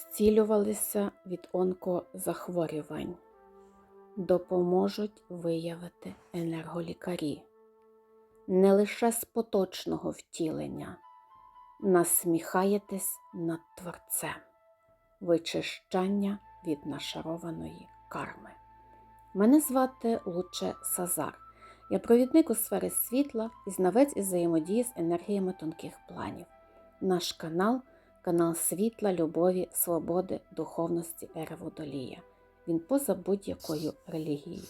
зцілювалися від онкозахворювань, допоможуть виявити енерголікарі не лише з поточного втілення, насміхаєтесь над Творцем, вичищання від нашарованої карми. Мене звати Луче Сазар. Я провідник у сфері світла і знавець із взаємодії з енергіями тонких планів. Наш канал канал світла, любові, свободи, духовності Ери Водолія. Він поза будь-якою релігією.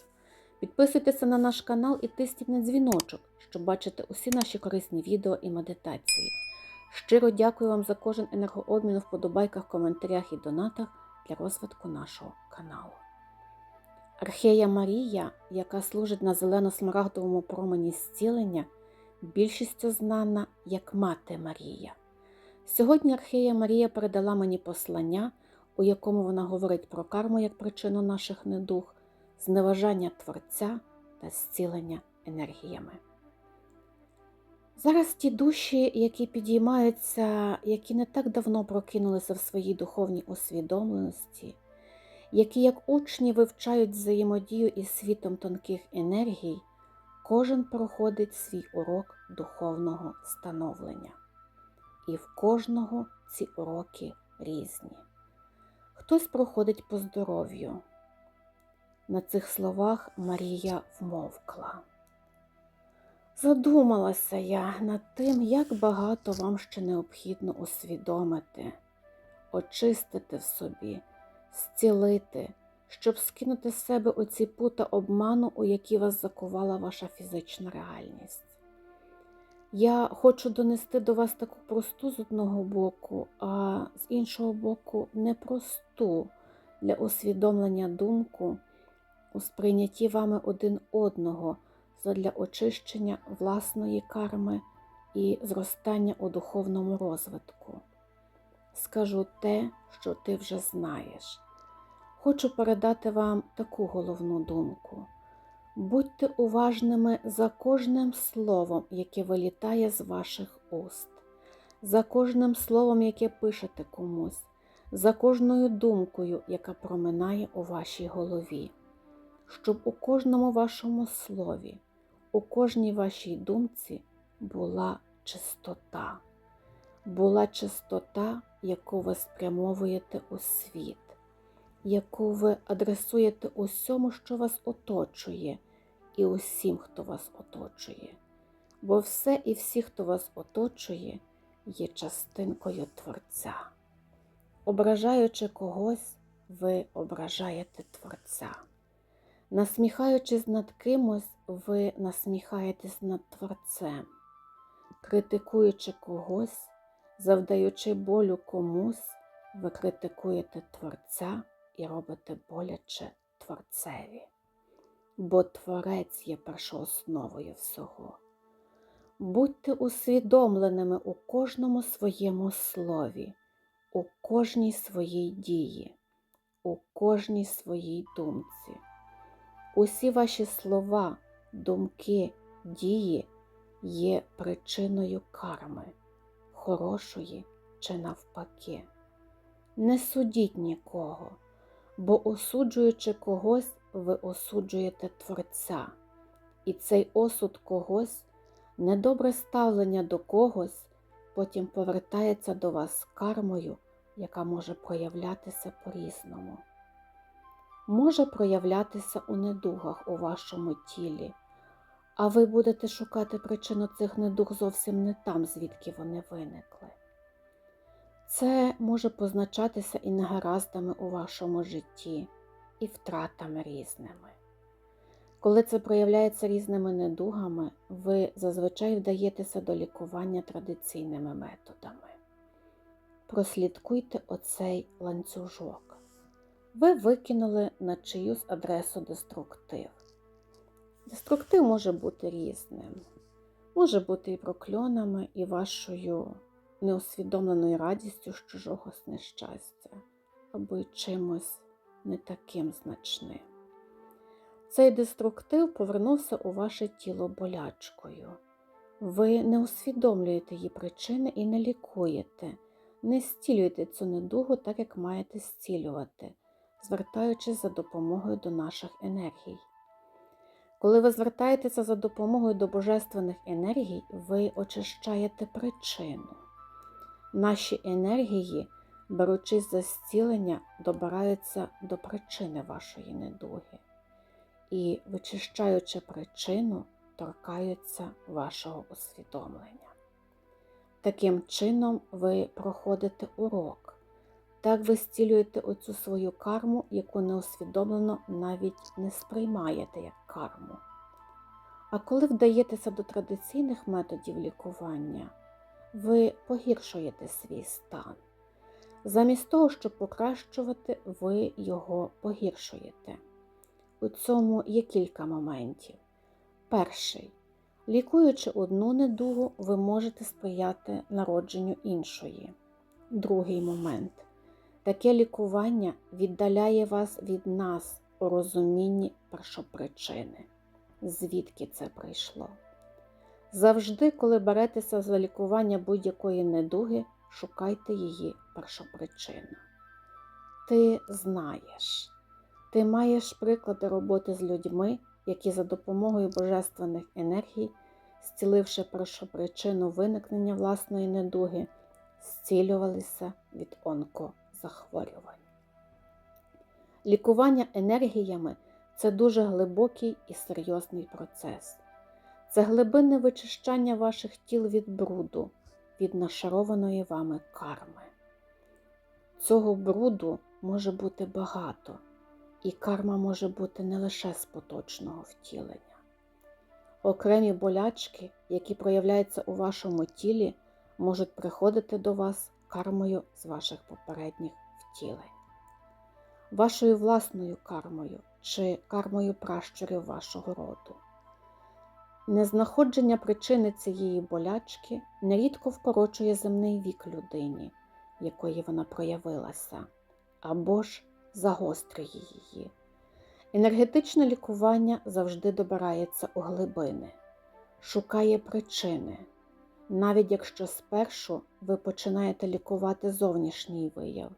Підписуйтеся на наш канал і тисніть на дзвіночок, щоб бачити усі наші корисні відео і медитації. Щиро дякую вам за кожен енергообмін у вподобайках, коментарях і донатах для розвитку нашого каналу. Архея Марія, яка служить на зелено-смарагдовому промені зцілення, більшістю знана як Мати Марія. Сьогодні Архея Марія передала мені послання, у якому вона говорить про карму як причину наших недуг, зневажання Творця та зцілення енергіями. Зараз ті душі, які підіймаються, які не так давно прокинулися в своїй духовній усвідомленості, які як учні вивчають взаємодію із світом тонких енергій, кожен проходить свій урок духовного становлення. І в кожного ці уроки різні. Хтось проходить по здоров'ю. На цих словах Марія вмовкла. Задумалася я над тим, як багато вам ще необхідно усвідомити, очистити в собі, зцілити, щоб скинути з себе оці пута обману, у які вас закувала ваша фізична реальність. Я хочу донести до вас таку просту з одного боку, а з іншого боку, непросту для усвідомлення думку у сприйнятті вами один одного задля очищення власної карми і зростання у духовному розвитку. Скажу те, що ти вже знаєш. Хочу передати вам таку головну думку. Будьте уважними за кожним словом, яке вилітає з ваших уст, за кожним словом, яке пишете комусь, за кожною думкою, яка проминає у вашій голові, щоб у кожному вашому слові, у кожній вашій думці була чистота, була чистота, яку ви спрямовуєте у світ яку ви адресуєте усьому, що вас оточує, і усім, хто вас оточує. Бо все і всі, хто вас оточує, є частинкою Творця. Ображаючи когось, ви ображаєте Творця. Насміхаючись над кимось, ви насміхаєтесь над Творцем, критикуючи когось, завдаючи болю комусь, ви критикуєте Творця і робите боляче Творцеві, бо Творець є першоосновою всього. Будьте усвідомленими у кожному своєму слові, у кожній своїй дії, у кожній своїй думці. Усі ваші слова, думки, дії є причиною карми, хорошої чи навпаки. Не судіть нікого бо осуджуючи когось, ви осуджуєте Творця, і цей осуд когось, недобре ставлення до когось, потім повертається до вас кармою, яка може проявлятися по-різному. Може проявлятися у недугах у вашому тілі, а ви будете шукати причину цих недуг зовсім не там, звідки вони виникли. Це може позначатися і негараздами у вашому житті, і втратами різними. Коли це проявляється різними недугами, ви зазвичай вдаєтеся до лікування традиційними методами. Прослідкуйте оцей ланцюжок. Ви викинули на чиюсь адресу деструктив. Деструктив може бути різним, може бути і прокльонами, і вашою неусвідомленою радістю з чужого нещастя або й чимось не таким значним. Цей деструктив повернувся у ваше тіло болячкою. Ви не усвідомлюєте її причини і не лікуєте, не зцілюйте цю недугу так, як маєте зцілювати, звертаючись за допомогою до наших енергій. Коли ви звертаєтеся за допомогою до божественних енергій, ви очищаєте причину. Наші енергії, беручись за зцілення, добираються до причини вашої недуги і, вичищаючи причину, торкаються вашого усвідомлення. Таким чином ви проходите урок. Так ви зцілюєте оцю свою карму, яку неусвідомлено навіть не сприймаєте як карму. А коли вдаєтеся до традиційних методів лікування, ви погіршуєте свій стан. Замість того, щоб покращувати, ви його погіршуєте. У цьому є кілька моментів. Перший. Лікуючи одну недугу, ви можете сприяти народженню іншої. Другий момент. Таке лікування віддаляє вас від нас у розумінні першопричини, звідки це прийшло. Завжди, коли беретеся за лікування будь-якої недуги, шукайте її першопричину. Ти знаєш, ти маєш приклади роботи з людьми, які за допомогою божественних енергій, зціливши першопричину виникнення власної недуги, зцілювалися від онкозахворювань. Лікування енергіями це дуже глибокий і серйозний процес. Це глибинне вичищання ваших тіл від бруду, від нашарованої вами карми. Цього бруду може бути багато, і карма може бути не лише з поточного втілення. Окремі болячки, які проявляються у вашому тілі, можуть приходити до вас кармою з ваших попередніх втілень, вашою власною кармою чи кармою пращурів вашого роду. Незнаходження причини цієї болячки нерідко вкорочує земний вік людині, якої вона проявилася, або ж загострює її. Енергетичне лікування завжди добирається у глибини, шукає причини, навіть якщо спершу ви починаєте лікувати зовнішній вияв,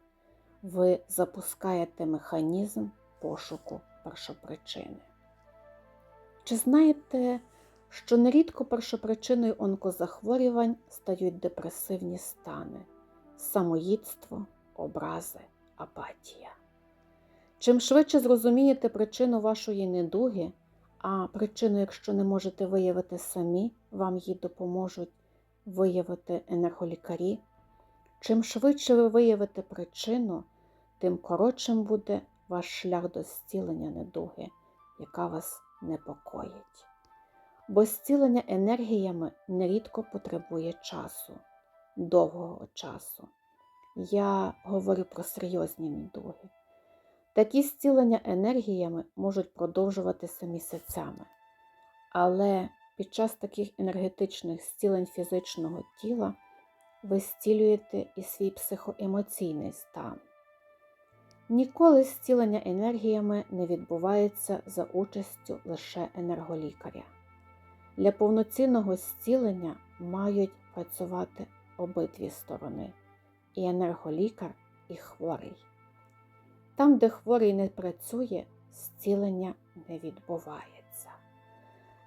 ви запускаєте механізм пошуку першопричини. Чи знаєте, що нерідко першопричиною онкозахворювань стають депресивні стани, самоїдство, образи, апатія? Чим швидше зрозумієте причину вашої недуги, а причину, якщо не можете виявити самі, вам її допоможуть виявити енерголікарі, чим швидше ви виявите причину, тим коротшим буде ваш шлях до зцілення недуги, яка вас непокоїть. Бо зцілення енергіями нерідко потребує часу, довгого часу. Я говорю про серйозні недуги. Такі зцілення енергіями можуть продовжуватися місяцями, але під час таких енергетичних зцілень фізичного тіла ви зцілюєте і свій психоемоційний стан. Ніколи зцілення енергіями не відбувається за участю лише енерголікаря. Для повноцінного зцілення мають працювати обидві сторони і енерголікар, і хворий. Там, де хворий не працює, зцілення не відбувається.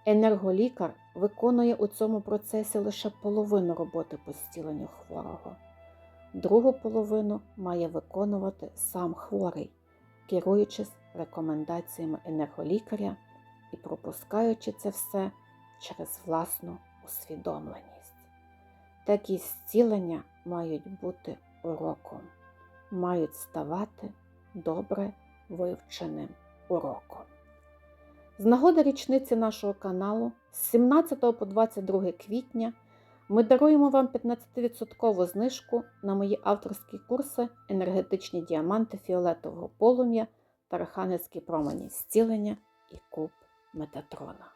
Енерголікар виконує у цьому процесі лише половину роботи по зціленню хворого. Другу половину має виконувати сам хворий, керуючись рекомендаціями енерголікаря і пропускаючи це все через власну усвідомленість. Такі зцілення мають бути уроком, мають ставати добре вивченим уроком. З нагоди річниці нашого каналу з 17 по 22 квітня ми даруємо вам 15% знижку на мої авторські курси енергетичні діаманти фіолетового полум'я та архангельські промені зцілення і куб Метатрона.